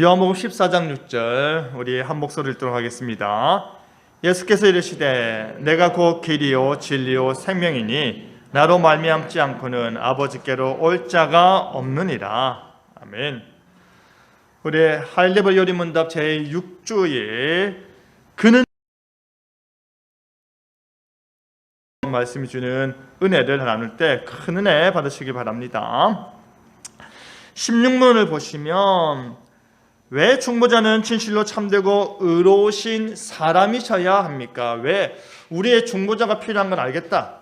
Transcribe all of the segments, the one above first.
요한복음 14장 6절 우리 한 목소리 읽도록 하겠습니다. 예수께서 이르시되 내가 곧 길이요 진리요 생명이니 나로 말미암지 않고는 아버지께로 올 자가 없느니라. 아멘. 우리 하이레벨 요리 문답 제6주에 그는 말씀이 주는 은혜를 나눌 때 큰 은혜 받으시길 바랍니다. 16문을 보시면 왜 중보자는 진실로 참되고 의로우신 사람이셔야 합니까? 왜 우리의 중보자가 필요한 걸 알겠다.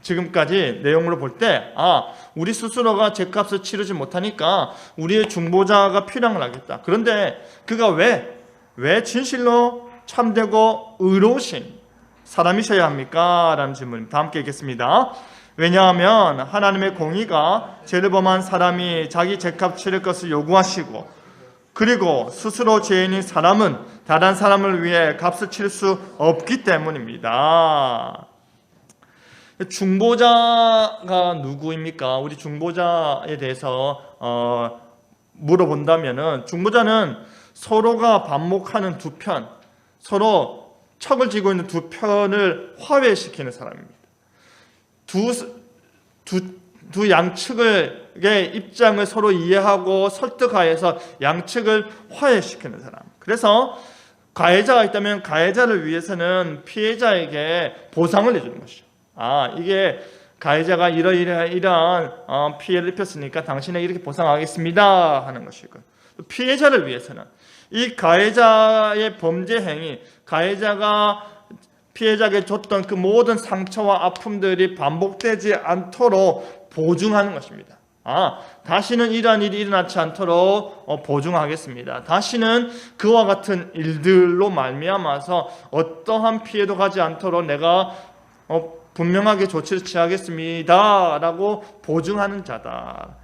지금까지 내용으로 볼 때, 아, 우리 스스로가 죄값을 치르지 못하니까 우리의 중보자가 필요한 걸 알겠다. 그런데 그가 왜, 왜 진실로 참되고 의로우신 사람이셔야 합니까? 라는 질문. 다 함께 읽겠습니다. 왜냐하면 하나님의 공의가 죄를 범한 사람이 자기 죄값 치를 것을 요구하시고 그리고 스스로 죄인인 사람은 다른 사람을 위해 값을 칠 수 없기 때문입니다. 중보자가 누구입니까? 우리 중보자에 대해서 어, 물어본다면은 중보자는 서로가 반목하는 두 편, 서로 척을 지고 있는 두 편을 화해시키는 사람입니다. 두, 두, 두 양측의 입장을 서로 이해하고 설득하여서 양측을 화해시키는 사람. 그래서 가해자가 있다면 가해자를 위해서는 피해자에게 보상을 내주는 것이죠. 아, 이게 가해자가 이러이러한 이러한 어, 피해를 입혔으니까 당신에게 이렇게 보상하겠습니다 하는 것이고 피해자를 위해서는 이 가해자의 범죄 행위, 가해자가 피해자에게 줬던 그 모든 상처와 아픔들이 반복되지 않도록 보증하는 것입니다. 아, 다시는 이러한 일이 일어나지 않도록 어, 보증하겠습니다. 다시는 그와 같은 일들로 말미암아서 어떠한 피해도 가지 않도록 내가 어, 분명하게 조치를 취하겠습니다라고 보증하는 자다.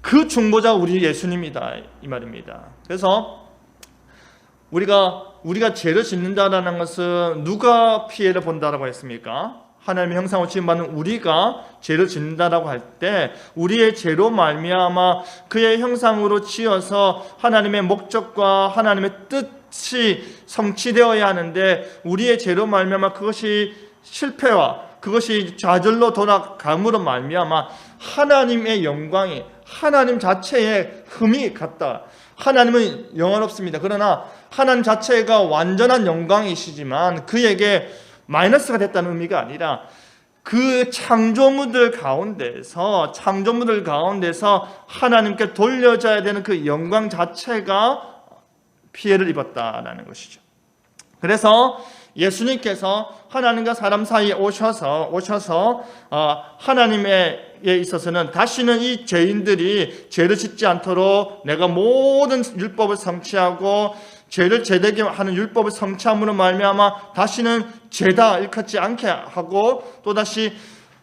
그 중보자 우리 예수님이다 이 말입니다. 그래서 우리가 우리가 죄를 짓는다라는 것은 누가 피해를 본다라고 했습니까? 하나님의 형상을 지음 받는 우리가 죄를 짓는다라고 할 때 우리의 죄로 말미암아 그의 형상으로 지어서 하나님의 목적과 하나님의 뜻이 성취되어야 하는데 우리의 죄로 말미암아 그것이 실패와 그것이 좌절로 돌아감으로 말미암아 하나님의 영광이 하나님 자체의 흠이 같다. 하나님은 영원없습니다. 그러나 하나님 자체가 완전한 영광이시지만 그에게 마이너스가 됐다는 의미가 아니라 그 창조물들 가운데서 창조물들 가운데서 하나님께 돌려져야 되는 그 영광 자체가 피해를 입었다라는 것이죠. 그래서 예수님께서 하나님과 사람 사이에 오셔서 오셔서 어, 하나님에 있어서는 다시는 이 죄인들이 죄를 짓지 않도록 내가 모든 율법을 성취하고 죄를 제되게 하는 율법을 성취함으로 말미암아 다시는 죄다 일컫지 않게 하고 또 다시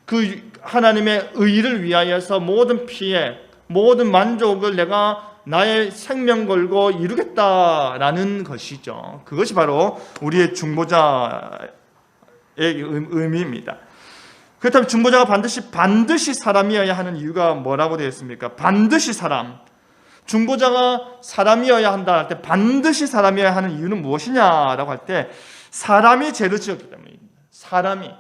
그 하나님의 의를 위하여서 모든 피해 모든 만족을 내가 나의 생명 걸고 이루겠다라는 것이죠. 그것이 바로 우리의 중보자의 의미입니다. 그렇다면 중보자가 반드시 반드시 사람이어야 하는 이유가 뭐라고 되어 있습니까? 반드시 사람. 중보자가 사람이어야 한다 할 때 반드시 사람이어야 하는 이유는 무엇이냐라고 할 때 사람이 죄를 지었기 때문입니다. 사람이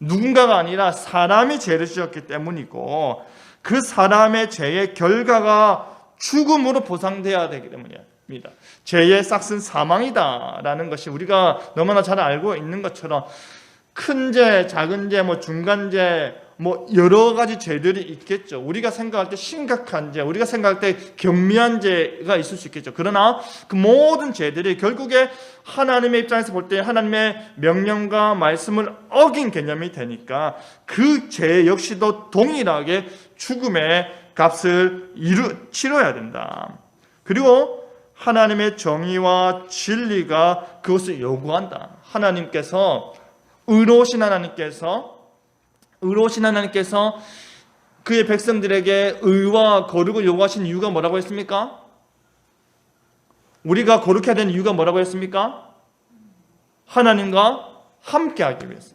누군가가 아니라 사람이 죄를 지었기 때문이고 그 사람의 죄의 결과가 죽음으로 보상돼야 되기 때문입니다. 죄의 싹은 사망이다라는 것이 우리가 너무나 잘 알고 있는 것처럼 큰 죄, 작은 죄, 뭐 중간 죄, 뭐 여러 가지 죄들이 있겠죠. 우리가 생각할 때 심각한 죄, 우리가 생각할 때 경미한 죄가 있을 수 있겠죠. 그러나 그 모든 죄들이 결국에 하나님의 입장에서 볼 때 하나님의 명령과 말씀을 어긴 개념이 되니까 그 죄 역시도 동일하게 죽음의 값을 이루 치러야 된다. 그리고 하나님의 정의와 진리가 그것을 요구한다. 하나님께서 의로우신 하나님께서 의로우신 하나님께서 그의 백성들에게 의와 거룩을 요구하신 이유가 뭐라고 했습니까? 우리가 거룩해야 되는 이유가 뭐라고 했습니까? 하나님과 함께하기 위해서.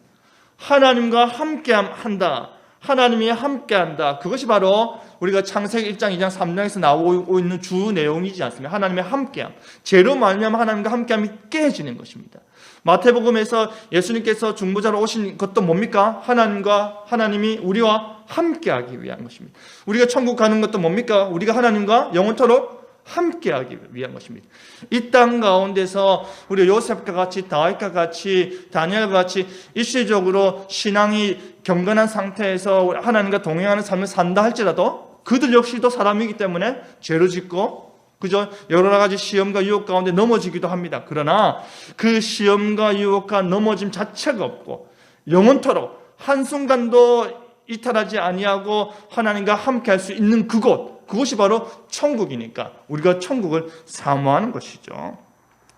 하나님과 함께 한다. 하나님이 함께한다. 그것이 바로 우리가 창세기 1장, 2장, 3장에서 나오고 있는 주 내용이지 않습니까? 하나님의 함께함. 죄로 말미암아 하나님과 함께함이 깨지는 것입니다. 마태복음에서 예수님께서 중보자로 오신 것도 뭡니까? 하나님과 하나님이 우리와 함께하기 위한 것입니다. 우리가 천국 가는 것도 뭡니까? 우리가 하나님과 영원토록 함께하기 위한 것입니다. 이 땅 가운데서 우리 요셉과 같이 다윗과 같이 다니엘과 같이 일시적으로 신앙이 경건한 상태에서 하나님과 동행하는 삶을 산다 할지라도 그들 역시도 사람이기 때문에 죄를 짓고 그저 여러 가지 시험과 유혹 가운데 넘어지기도 합니다. 그러나 그 시험과 유혹과 넘어짐 자체가 없고 영원토록 한순간도 이탈하지 아니하고 하나님과 함께 할 수 있는 그곳 그곳이 바로 천국이니까 우리가 천국을 사모하는 것이죠.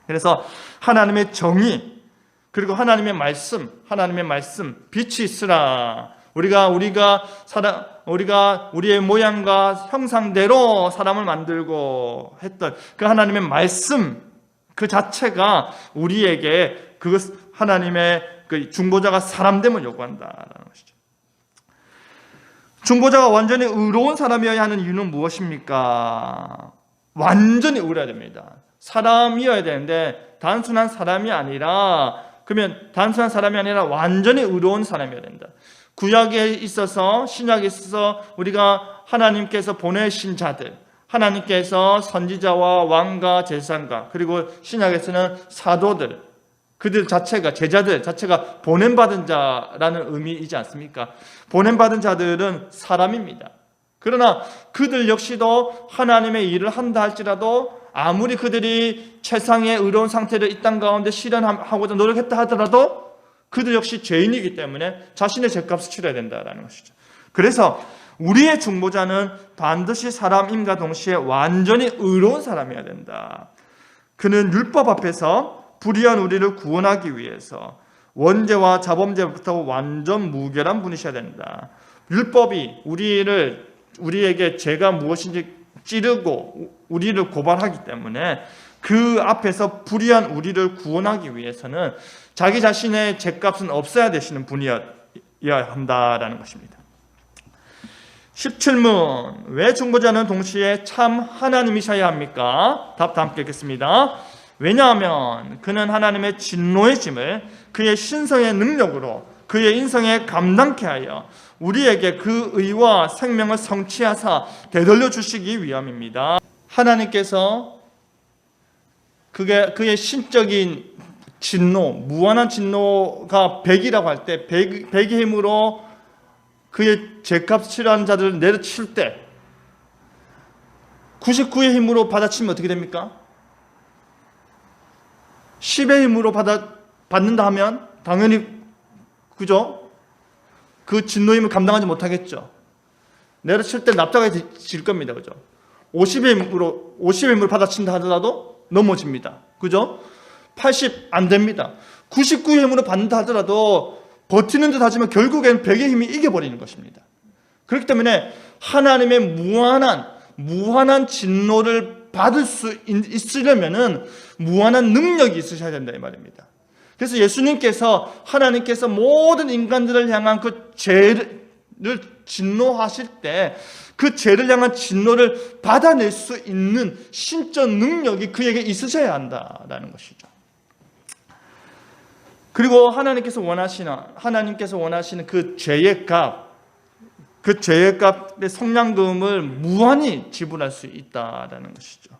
그래서 하나님의 정의 그리고 하나님의 말씀, 하나님의 말씀 빛이 있으라. 우리가 우리가 사람 우리가 우리의 모양과 형상대로 사람을 만들고 했던 그 하나님의 말씀 그 자체가 우리에게 그것 하나님의 그 중보자가 사람됨을 요구한다라는 것이죠. 중보자가 완전히 의로운 사람이어야 하는 이유는 무엇입니까? 완전히 의로워야 됩니다. 사람이어야 되는데 단순한 사람이 아니라 그러면 단순한 사람이 아니라 완전히 의로운 사람이어야 된다. 구약에 있어서 신약에 있어서 우리가 하나님께서 보내신 자들 하나님께서 선지자와 왕과 제사장과 그리고 신약에서는 사도들 그들 자체가 제자들 자체가 보냄 받은 자라는 의미이지 않습니까? 보냄 받은 자들은 사람입니다. 그러나 그들 역시도 하나님의 일을 한다 할지라도 아무리 그들이 최상의 의로운 상태를 이 땅 가운데 실현하고자 노력했다 하더라도 그들 역시 죄인이기 때문에 자신의 죄값을 치러야 된다라는 것이죠. 그래서 우리의 중보자는 반드시 사람임과 동시에 완전히 의로운 사람이어야 된다. 그는 율법 앞에서 불의한 우리를 구원하기 위해서 원죄와 자범죄부터 완전 무결한 분이셔야 된다. 율법이 우리를 우리에게 죄가 무엇인지 찌르고 우리를 고발하기 때문에 그 앞에서 불의한 우리를 구원하기 위해서는 자기 자신의 죄값은 없어야 되시는 분이어야 한다라는 것입니다. 17문 왜 중보자는 동시에 참 하나님이셔야 합니까? 답다 함께 읽겠습니다. 왜냐하면 그는 하나님의 진노의 짐을 그의 신성의 능력으로 그의 인성에 감당케 하여 우리에게 그 의와 생명을 성취하사 되돌려 주시기 위함입니다. 하나님께서 그게 그의 신적인 진노, 무한한 진노가 백이라고 할 때, 백, 백의 힘으로 그의 죄값 치료한 자들을 내려칠 때, 99의 힘으로 받아치면 어떻게 됩니까? 10의 힘으로 받아, 받는다 하면, 당연히, 그죠? 그 진노 힘을 감당하지 못하겠죠. 내려칠 때 납작하게 질 겁니다. 그죠? 50의 힘으로, 50의 힘으로 받아친다 하더라도 넘어집니다. 그죠? 80 안 됩니다. 99의 힘으로 받는다 하더라도 버티는 듯 하지만 결국엔 100의 힘이 이겨버리는 것입니다. 그렇기 때문에 하나님의 무한한, 무한한 진노를 받을 수 있으려면은 무한한 능력이 있으셔야 된다 이 말입니다. 그래서 예수님께서 하나님께서 모든 인간들을 향한 그 죄 를 진노하실 때 그 죄를 향한 진노를 받아낼 수 있는 신적 능력이 그에게 있으셔야 한다라는 것이죠. 그리고 하나님께서 원하시는 하나님께서 원하시는 그 죄의 값, 그 죄의 값의 성량금을 무한히 지불할 수 있다라는 것이죠.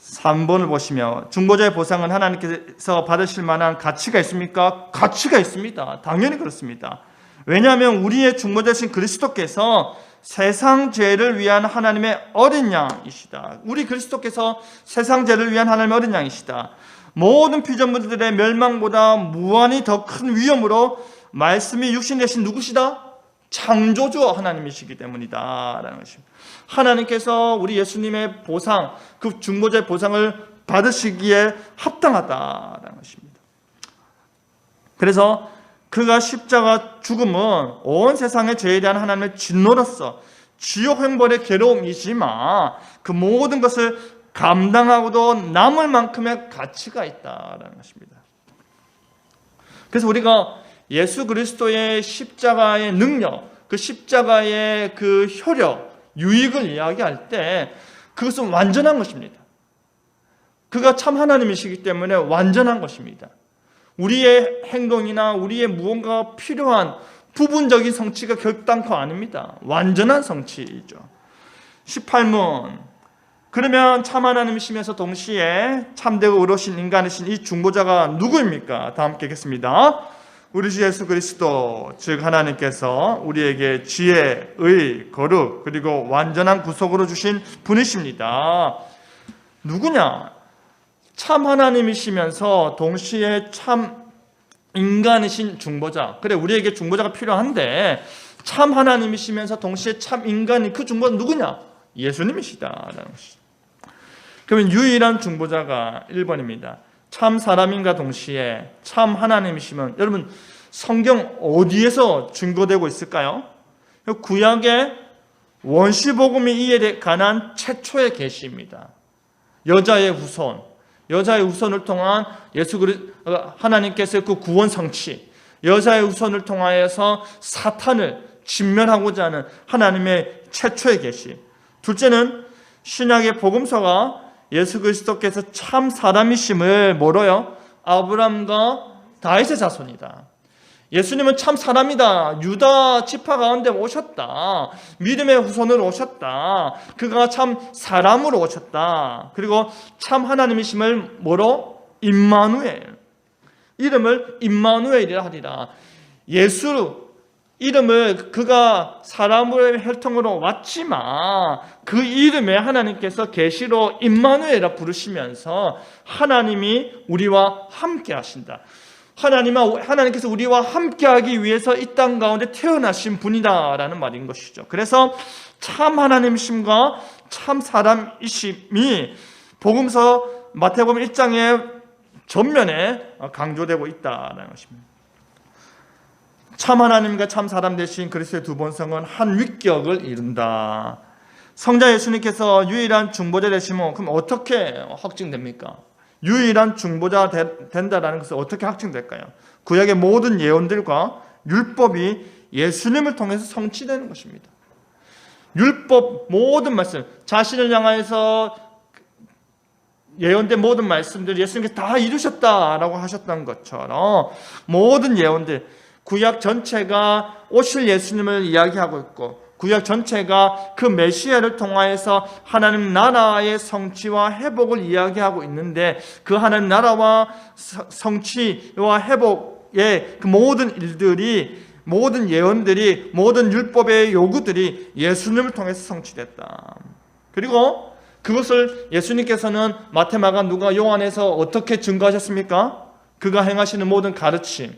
3번을 보시면 중보자의 보상은 하나님께서 받으실 만한 가치가 있습니까? 가치가 있습니다. 당연히 그렇습니다. 왜냐하면 우리의 중보자신 그리스도께서 세상 죄를 위한 하나님의 어린 양이시다. 우리 그리스도께서 세상 죄를 위한 하나님의 어린 양이시다. 모든 피조물들의 멸망보다 무한히 더 큰 위험으로 말씀이 육신 되신 누구시다? 창조주 하나님이시기 때문이다 라는 것입니다. 하나님께서 우리 예수님의 보상, 그 중보자의 보상을 받으시기에 합당하다라는 것입니다. 그래서 그가 십자가 죽음은 온 세상의 죄에 대한 하나님의 진노로서 지옥 행벌의 괴로움이지만 그 모든 것을 감당하고도 남을 만큼의 가치가 있다라는 것입니다. 그래서 우리가 예수 그리스도의 십자가의 능력, 그 십자가의 그 효력, 유익을 이야기할 때 그것은 완전한 것입니다. 그가 참 하나님이시기 때문에 완전한 것입니다. 우리의 행동이나 우리의 무언가가 필요한 부분적인 성취가 결단코 아닙니다. 완전한 성취이죠. 18문. 그러면 참 하나님이시면서 동시에 참되고 의로신 인간이신 이 중보자가 누구입니까? 다 함께 읽겠습니다. 우리 주 예수 그리스도 즉 하나님께서 우리에게 지혜, 의, 거룩 그리고 완전한 구속으로 주신 분이십니다. 누구냐? 참 하나님이시면서 동시에 참 인간이신 중보자. 그래 우리에게 중보자가 필요한데 참 하나님이시면서 동시에 참 인간이 그 중보자 누구냐? 예수님이시다라는 것이죠. 그러면 유일한 중보자가 1번입니다. 참 사람인가 동시에 참 하나님이시면 여러분 성경 어디에서 증거되고 있을까요? 구약의 원시복음이 이에 관한 최초의 계시입니다. 여자의 후손, 여자의 후손을 통한 예수 그리 하나님께서의 그 구원 성취, 여자의 후손을 통하여서 사탄을 진멸하고자 하는 하나님의 최초의 계시. 둘째는 신약의 복음서가 예수 그리스도께서 참 사람이심을 뭐로요? 아브람과 다윗의 자손이다. 예수님은 참 사람이다. 유다 지파 가운데 오셨다. 믿음의 후손으로 오셨다. 그가 참 사람으로 오셨다. 그리고 참 하나님이심을 뭐로? 임마누엘. 이름을 임마누엘이라 하리라. 예수 이름을 그가 사람의 혈통으로 왔지만 그 이름에 하나님께서 계시로 임마누엘이라 부르시면서 하나님이 우리와 함께 하신다. 하나님은 하나님께서 우리와 함께하기 위해서 이 땅 가운데 태어나신 분이다라는 말인 것이죠. 그래서 참 하나님심과 참 사람이심이 복음서 마태복음 1장의 전면에 강조되고 있다라는 것입니다. 참 하나님과 참 사람 되신 그리스도의 두 본성은 한 위격을 이룬다. 성자 예수님께서 유일한 중보자 되시면 그럼 어떻게 확증됩니까? 유일한 중보자 된다라는 것은 어떻게 확증될까요? 구약의 모든 예언들과 율법이 예수님을 통해서 성취되는 것입니다. 율법 모든 말씀, 자신을 향하여서 예언된 모든 말씀들 예수님께서 다 이루셨다라고 하셨던 것처럼 모든 예언들 구약 전체가 오실 예수님을 이야기하고 있고 구약 전체가 그 메시아를 통하여서 하나님 나라의 성취와 회복을 이야기하고 있는데 그 하나님 나라와 성취와 회복의 그 모든 일들이 모든 예언들이 모든 율법의 요구들이 예수님을 통해서 성취됐다. 그리고 그것을 예수님께서는 마테마가 누가 요한에서 어떻게 증거하셨습니까? 그가 행하시는 모든 가르침,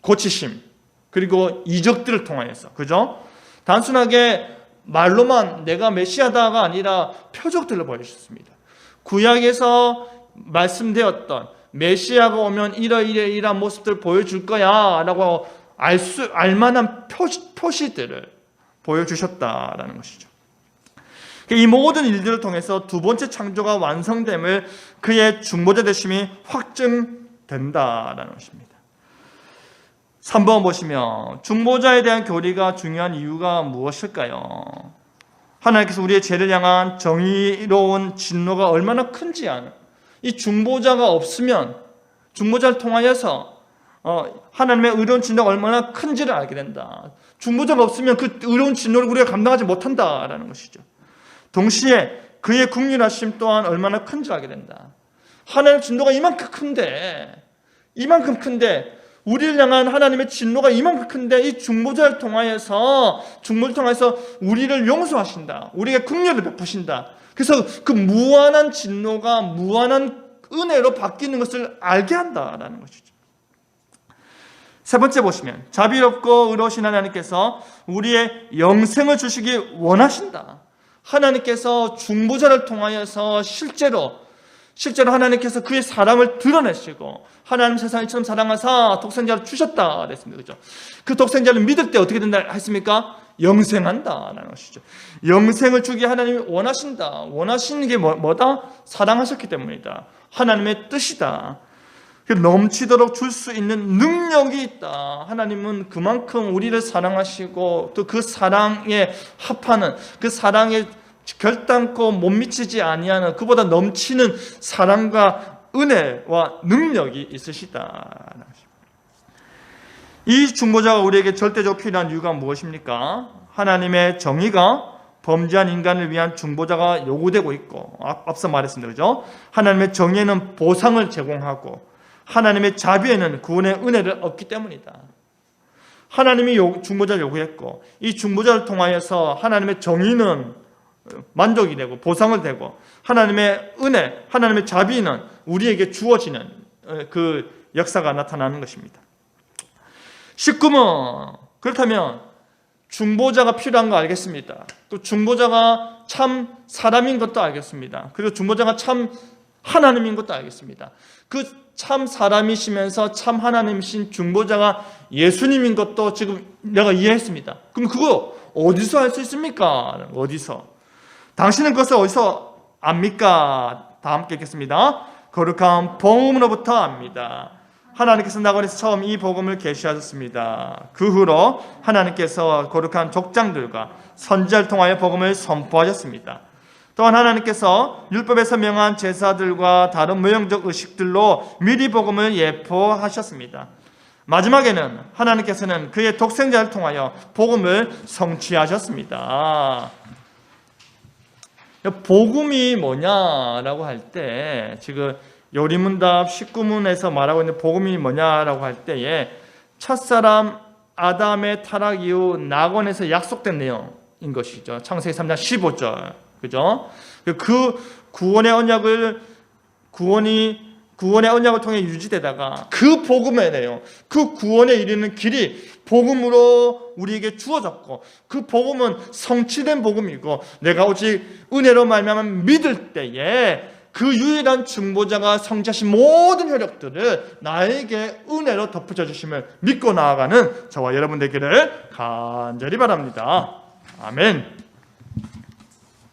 고치심, 그리고 이적들을 통하여서 그죠? 단순하게 말로만 내가 메시아다가 아니라 표적들을 보여주셨습니다. 구약에서 말씀되었던 메시아가 오면 이러이러 이러한 모습들 보여줄 거야 라고 알 수, 알만한 표시, 표시들을 보여주셨다라는 것이죠. 이 모든 일들을 통해서 두 번째 창조가 완성됨을 그의 중보자 되심이 확증된다라는 것입니다. 3번 보시면 중보자에 대한 교리가 중요한 이유가 무엇일까요? 하나님께서 우리의 죄를 향한 정의로운 진노가 얼마나 큰지 아는 이 중보자가 없으면 중보자를 통하여서 어, 하나님의 의로운 진노가 얼마나 큰지를 알게 된다. 중보자가 없으면 그 의로운 진노를 우리가 감당하지 못한다라는 것이죠. 동시에 그의 국률하심 또한 얼마나 큰지 알게 된다. 하나님의 진노가 이만큼 큰데 이만큼 큰데 우리를 향한 하나님의 진노가 이만큼 큰데 이 중보자를 통하여서 중보를 통해서 우리를 용서하신다. 우리에게 긍휼을 베푸신다. 그래서 그 무한한 진노가 무한한 은혜로 바뀌는 것을 알게 한다라는 것이죠. 세 번째 보시면 자비롭고 의로우신 하나님께서 우리의 영생을 주시기 원하신다. 하나님께서 중보자를 통하여서 실제로 실제로 하나님께서 그의 사랑을 드러내시고 하나님 세상을 처럼 사랑하사 독생자를 주셨다 그랬습니다. 그죠? 그 독생자를 믿을 때 어떻게 된다 했습니까? 영생한다라는 것이죠. 영생을 주기 하나님이 원하신다. 원하시는 게 뭐, 뭐다? 사랑하셨기 때문이다. 하나님의 뜻이다. 그 넘치도록 줄 수 있는 능력이 있다. 하나님은 그만큼 우리를 사랑하시고 또 그 사랑에 합하는 그 사랑에 결단코 못 미치지 아니하는 그보다 넘치는 사랑과 은혜와 능력이 있으시다. 이 중보자가 우리에게 절대적으로 필요한 이유가 무엇입니까? 하나님의 정의가 범죄한 인간을 위한 중보자가 요구되고 있고 앞- 앞서 말했습니다. 그죠? 하나님의 정의는 보상을 제공하고 하나님의 자비에는 구원의 은혜를 얻기 때문이다. 하나님이 요- 중보자를 요구했고 이 중보자를 통하여서 하나님의 정의는 만족이 되고 보상을 되고 하나님의 은혜, 하나님의 자비는 우리에게 주어지는 어, 그 역사가 나타나는 것입니다. 19번 그렇다면 중보자가 필요한 거 알겠습니다. 또 중보자가 참 사람인 것도 알겠습니다. 그리고 중보자가 참 하나님인 것도 알겠습니다. 그 참 사람이시면서 참 하나님이신 중보자가 예수님인 것도 지금 내가 이해했습니다. 그럼 그거 어디서 알 수 있습니까? 어디서? 당신은 그것을 어디서 압니까? 다 함께 읽겠습니다. 거룩한 복음으로부터 압니다. 하나님께서 나그네에서 처음 이 복음을 계시하셨습니다. 그 후로 하나님께서 거룩한 족장들과 선지자를 통하여 복음을 선포하셨습니다. 또한 하나님께서 율법에서 명한 제사들과 다른 무형적 의식들로 미리 복음을 예포하셨습니다. 마지막에는 하나님께서는 그의 독생자를 통하여 복음을 성취하셨습니다. 복음이 뭐냐라고 할 때 지금 요리문답 19문에서 말하고 있는 복음이 뭐냐라고 할 때에 첫사람 아담의 타락 이후 낙원에서 약속된 내용인 것이죠. 창세기 3장 15절. 그죠? 그 구원의 언약을 구원이 구원의 언약을 통해 유지되다가 그 내용, 그 구원에 이르는 길이 복음으로 우리에게 주어졌고 그 복음은 성취된 복음이고 내가 오직 은혜로 말미암아 믿을 때에 그 유일한 중보자가 성취하신 모든 효력들을 나에게 은혜로 덧붙여 주심을 믿고 나아가는 저와 여러분 되기를 간절히 바랍니다. 아멘.